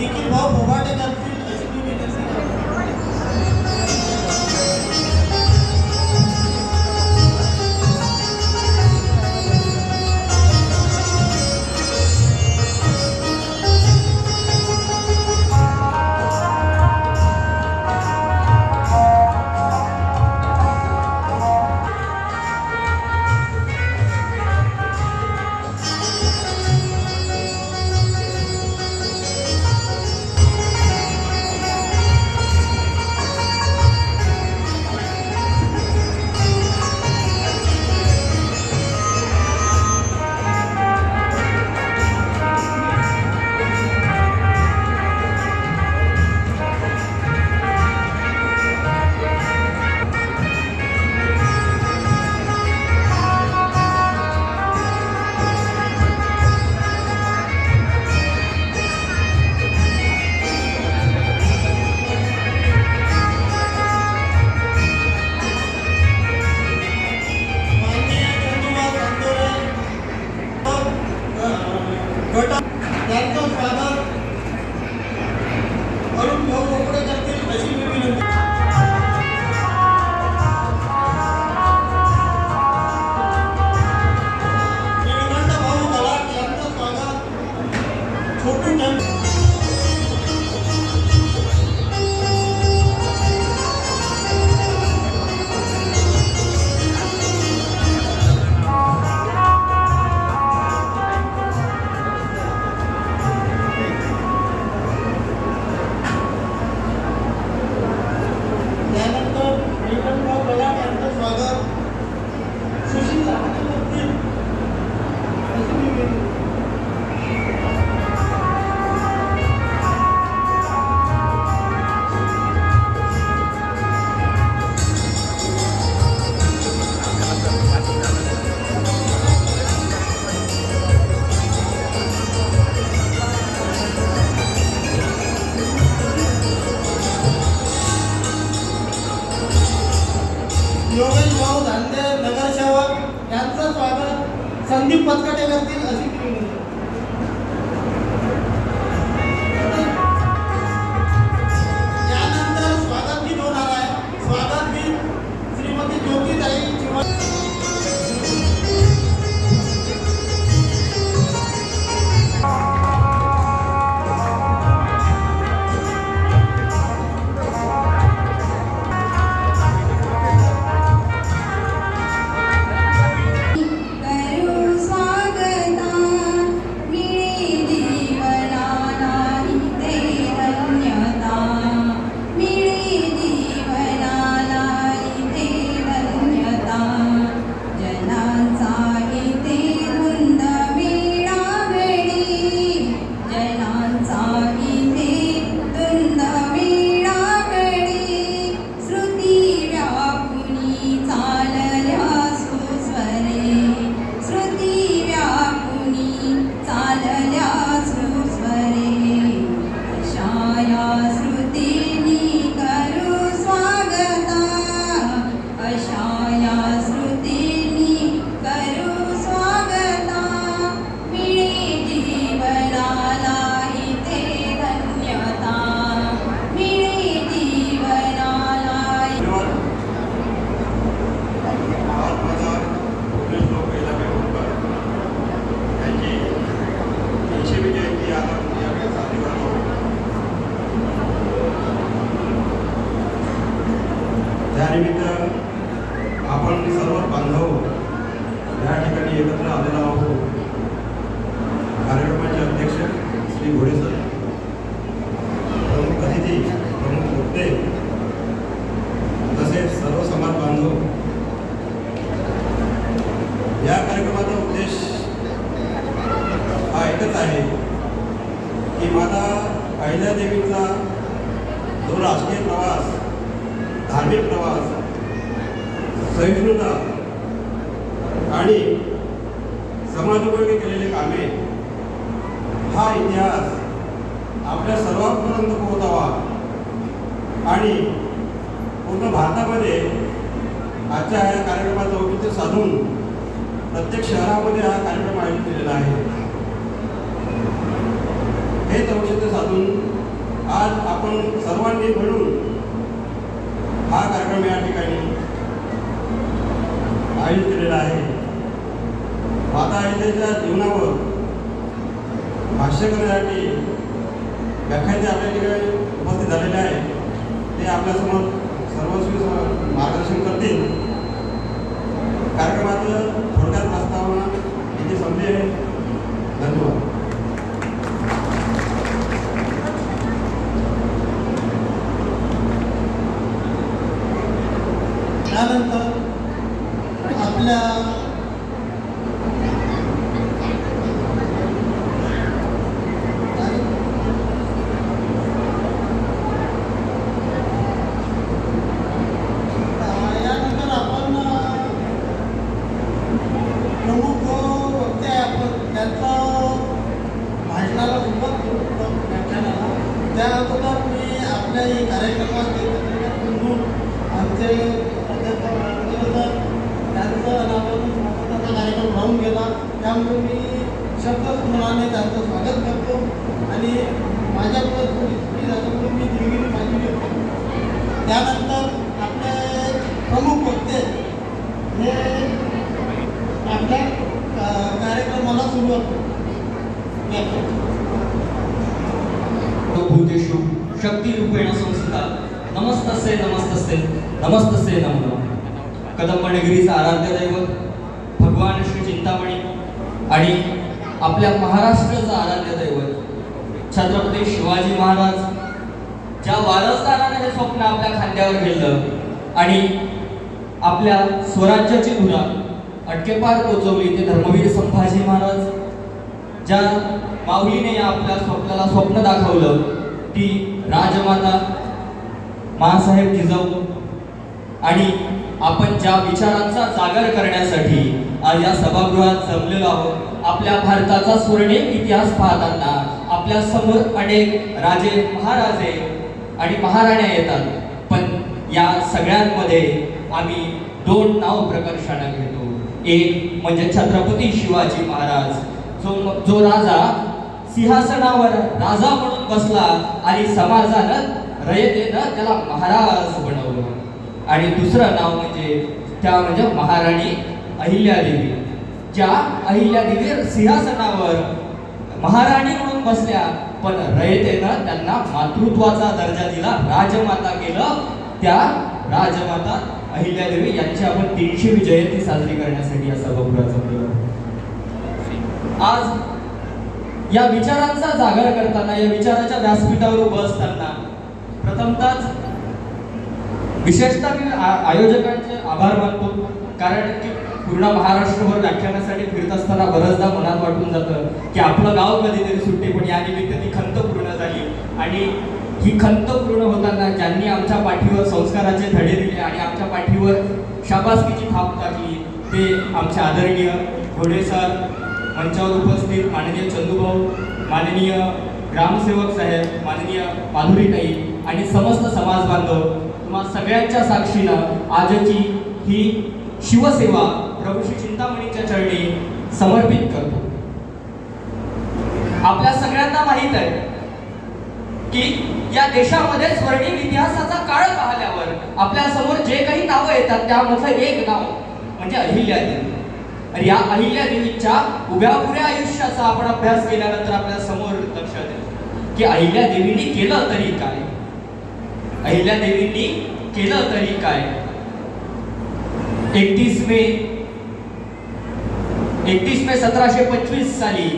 लेकिन वह फुहाटे कर स्वागत देवीचा जो राजकीय प्रवास धार्मिक प्रवास सहिष्णुता आणि समाजोपयोगी केलेले कामे हा इतिहास आपल्या सर्वांपर्यंत पोहोचावा आणि पूर्ण भारतामध्ये आजच्या या कार्यक्रमाचं औचित्य साधून प्रत्येक शहरामध्ये हा कार्यक्रम आयोजित केलेला आहे. हेच औचित्य साधून आज आपण सर्वांनी मिळून हा कार्यक्रम या ठिकाणी आयोजित केलेला आहे. माता अहिल्याच्या जीवनावर भाष्य करण्यासाठी व्याख्याते आपल्या ठिकाणी उपस्थित झालेले आहे ते आपल्यासमोर सर्वस्वी मार्गदर्शन करतील. कार्यक्रमाचं थोडक्यात प्रस्तावना इथे संधी आहे धन्यवाद. त्यानंतर आपल्या यानंतर आपण प्रमुख वक्ते आहे आपण त्यांचं भाषणाला सुरुवात करू व्याख्यानाला त्या अगोदर मी आपल्या ही कार्यक्रमात एकत्रित बंधू आमचे अध्यक्ष मार्गदर्शक त्यांचं अनावरण स्वागताचा कार्यक्रम राहून गेला त्यामुळे मी शब्दस्मरणाने त्यांचं स्वागत करतो. आणि माझ्याकडे थोडी सुट्टी झाल्यामुळे मी देवीने माझी घेतो त्यानंतर आपले प्रमुख वक्ते हे आपल्या कार्यक्रमाला सुरुवात करतो. भूतेषु शक्तिरूपेण संस्था. नमस्तसे नमस्तसे नमस्तसे नमो नमः. कदंबनगिरीचा आराध्य दैवत भगवान श्री चिंतामणी आणि आपल्या महाराष्ट्राचं आराध्य दैवत. छत्रपती शिवाजी महाराज ज्या वारसदाराने हे स्वप्न आपल्या खांद्यावर घेतलं आणि आपल्या स्वराज्याची धुरा अटकेपार पोचवली ते धर्मवीर संभाजी महाराज ज्या माऊलीने या आपल्या स्वप्नाला स्वप्न दाखवलं ती राजमाता माँसाहेब जिजाऊ. आणि आपण ज्या विचारांचा जागर करण्यासाठी आज या सभागृहात जमलेलो आहोत आपल्या भारताचा स्वर्णिम इतिहास पाहताना आपल्यासमोर अनेक राजे महाराजे आणि महाराण्या येतात. पण या सगळ्यांमध्ये आम्ही दोन नाव प्रकर्षाने घेतो. एक म्हणजे छत्रपती शिवाजी महाराज. जो जो राजा सिंहासनावर राजा म्हणून बसला आणि समाजानं रयतेनं त्याला महाराज बनवलं. आणि दुसरं नाव म्हणजे त्या म्हणजे महाराणी अहिल्यादेवी. ज्या अहिल्यादेवी सिंहासनावर महाराणी म्हणून बसल्या पण रयतेनं त्यांना मातृत्वाचा दर्जा दिला. राजमाता केलं त्या राजमाता अहिल्यादेवी यांची आपण तीनशेवी जयंती साजरी करण्यासाठी या सभागृहात आज या विचारांचा जागर करताना या विचाराच्या व्यासपीठावर उभं असताना विशेषतः मी आयोजकांचे आभार मानतो. कारण की पूर्ण महाराष्ट्रभर व्याख्यानासाठी फिरत असताना बऱ्याचदा मनात वाटून जातं की आपलं गाव कधीतरी सुट्टे पण या निमित्त ती खंत पूर्ण झाली. आणि ही खंत पूर्ण होताना ज्यांनी आमच्या पाठीवर संस्काराचे धडे दिले आणि आमच्या पाठीवर शाबासकीची थाप टाकली ते आमचे आदरणीय घोडे सर मंचावर उपस्थित माननीय चंदूभाऊ माननीय ग्रामसेवक साहेब माननीय माधुरीताई आणि समस्त समाज बांधव तुम्हा सगळ्यांच्या साक्षीनं आजची ही शिवसेवा प्रभू श्री चिंतामणीच्या चरणी समर्पित करतो. आपल्या सगळ्यांना माहीत आहे की या देशामध्ये स्वर्णिम इतिहासाचा काळ पाहिल्यावर आपल्यासमोर जे काही नावं येतात त्यामधलं एक नाव म्हणजे अहिल्यादेवी आणि या अहिल्यादेवीच्या उभ्या पुऱ्या आयुष्याचा आपण अभ्यास केल्यानंतर आपल्यासमोर लक्षात येईल की अहिल्यादेवींनी केलं तरी काय? अहिल्यादेवींनी केलं तरी काय? एकतीस मे एकतीस मे सतराशे पंचवीस साली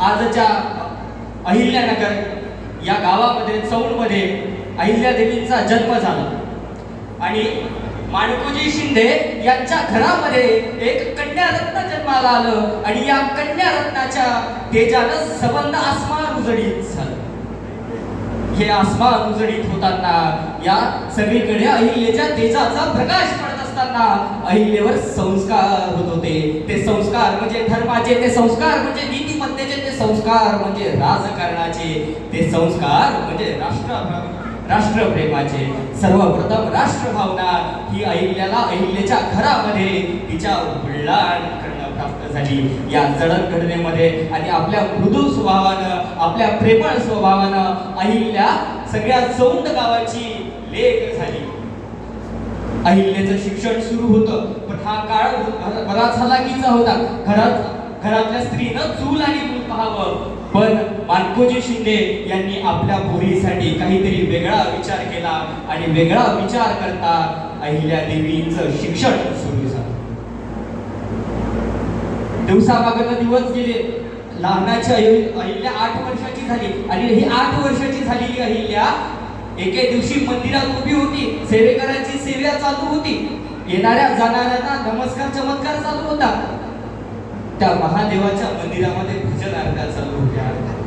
आजच्या अहिल्यानगर या गावामध्ये चौलमध्ये अहिल्यादेवींचा जन्म झाला. आणि माणकोजी शिंदे यांच्या घरामध्ये एक कन्यारत्न जन्माला आलं आणि या कन्यारत्नाच्या तेजानं संबंध आसमान उजळीत झालं. हे आसमान उजळीत होताना या सगळीकडे अहिल्याच्या तेजाचा प्रकाश पडत असताना अहिल्यावर संस्कार होत होते. ते संस्कार म्हणजे धर्माचे ते संस्कार म्हणजे नीतिमत्तेचे ते संस्कार म्हणजे राजकारणाचे ते संस्कार म्हणजे राष्ट्र राष्ट्रप्रेमाचे. सर्वप्रथम राष्ट्रभावना ही अहिल्याला अहिल्याच्या घरामध्ये तिच्या वडिलांकडनं प्राप्त झाली. या जडण घटनेमध्ये आणि आपल्या मृदू स्वभावानं आपल्या प्रेमळ स्वभावानं अहिल्या सगळ्या चौंड गावाची लेख झाली. अहिल्याचं शिक्षण सुरू होतं. पण हा काळ बराच हलाखीचा होता. घरात घरातल्या स्त्रीनं चूल आणि मूल पाहावं. पण मानकोजी शिंदे यांनी आपल्या पोरीसाठी काहीतरी वेगळा विचार केला आणि वेगळा विचार करता अहिल्या देवीचं शिक्षण सुरू झालं. दिवसामागं दिवस गेले. लहानाची अहिल्या आठ वर्षाची झाली आणि ही आठ वर्षाची झालेली अहिल्या एके दिवशी मंदिरात उभी होती सेवेकरांची सेवा चालू होती. येणाऱ्या जाणाऱ्यांना नमस्कार चमत्कार चालू होता. त्या महादेवाच्या मंदिरामध्ये भजन आरत्या चालू होत्या.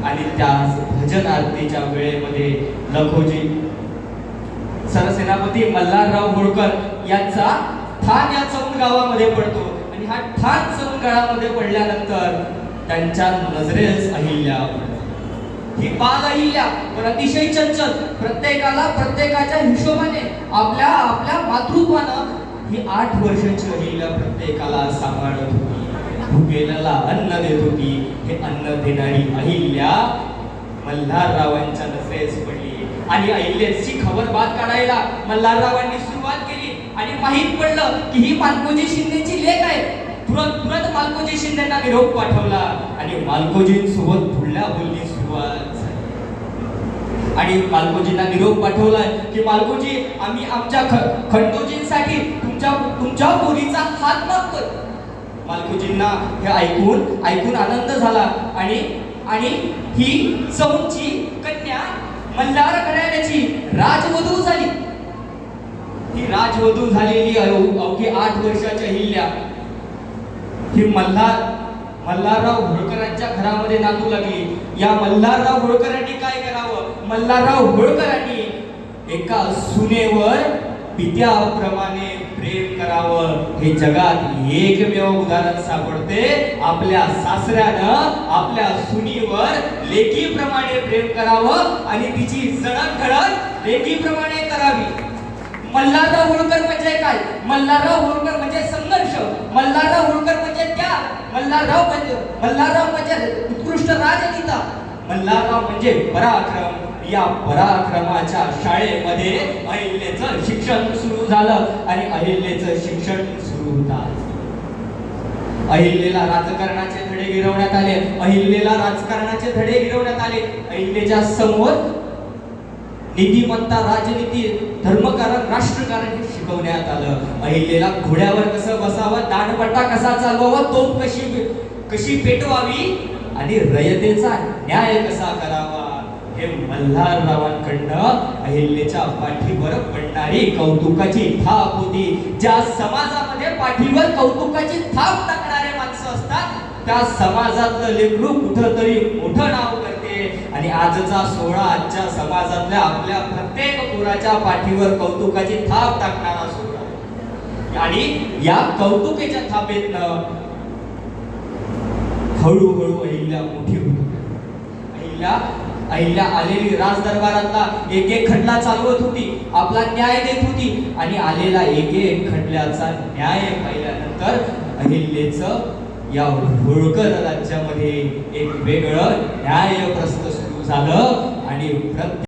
आणि त्या भजन आरतीच्या वेळेमध्ये लखोजी सरसेनापती मल्हारराव होळकर यांचा ठाण या चौंड गावामध्ये पडतो. आणि हा ठाण चौंड गावामध्ये पडल्यानंतर त्यांच्या नजरेस अहिल्या पडते. ही बाल अहिल्या पण अतिशय चंचल. प्रत्येकाला प्रत्येकाच्या हिशोबाने आपल्या आपल्या मातृत्वानं ही आठ वर्षाची अहिल्या प्रत्येकाला सांभाळत होती. भुकेला अन्न देत होती. हे अन्न देणारी अहिल्या मल्हाररावांच्या नजरेस पडली. आणि अहिल्याची खबर बात काढायला मल्हाररावांनी सुरुवात केली. आणि माहीत पडलं की ही मालकोजी शिंदेची लेख आहे. तुरंत तुरंत मालकोजी शिंदेना निरोप पाठवला. आणि मालकोजींसोबत पुढल्या बोलली सुरुवात झाली आणि मालकोजींना निरोप पाठवलाय की मालकोजी आम्ही आमच्या ख- खंडोजींसाठी तुमच्या तुमच्या पोरीचा हात मागतोय. मालकोजींना हे ऐकून ऐकून आनंद झाला. आणि आणि ही चौंची कन्या मल्हार घराण्याची राजवधू झाली. ही राजवधू झालेली अवघी आठ वर्षाच्या हिल्ल्या ही मल्हार मल्हारराव होळकरांच्या घरामध्ये नांदू लागली. या मल्हारराव होळकरांनी काय करावं? मल्हारराव होळकरांनी एका सुनेवर पित्याप्रमाणे प्रेम करावं. हे जगात एकमेव उदाहरण सापडते. आपल्या सासऱ्यानं आपल्या सुनीवर लेकीप्रमाणे प्रेम करावं आणि तिची जडणघडण लेकीप्रमाणे करावी. मल्हारराव होळकर म्हणजे काय? मल्हारराव होळकर म्हणजे संघर्ष. मल्हारराव होळकर म्हणजे क्या? मल्हारराव म्हणजे मल्हारराव म्हणजे उत्कृष्ट राजनेता. मल्हारराव म्हणजे पराक्रम. या पराक्रमाच्या शाळेमध्ये अहिल्याचं शिक्षण सुरू झालं आणि अहिल्याचं शिक्षण सुरू झालं अहिल्याला राजकारणाचे धडे गिरवण्यात आले. अहिल्याला राजकारणाचे धडे गिरवण्यात आले. अहिल्याच्या समोर नीतिमत्ता राजनीती धर्मकारण राष्ट्रकारण हे शिकवण्यात आलं. अहिल्याला घोड्यावर कसं बसावं दांडपट्टा कसा चालवावा तोप कशी कशी पेटवावी आणि रयतेचा न्याय कसा करावा हे मल्हाररावांकडनं अहिल्याच्या पाठीवर पडणारी कौतुकाची थाप होती. ज्या समाजामध्ये पाठीवर कौतुकाची थाप टाकणारे माणसं असतात त्या समाजातलं लेकरू कुठंतरी मोठं नाव करते आणि आजचा सोहळा आजच्या समाजातल्या आपल्या प्रत्येक पुराच्या पाठीवर कौतुकाची थाप टाकणारा सोहळा आहे. आणि या कौतुकीच्या थापेतनं हळूहळू अहिल्या मोठी होती अहिल्या अहिल्या आलेली राज दरबारातला एक एक खटला चालवत होती आपला न्याय देत होती आणि आलेला एक एक खटल्याचा न्याय पाहिल्यानंतर अहिल्याचं या होळकर राज्यामध्ये एक वेगळं न्याय प्रस्त झालं आणि प्रत्येक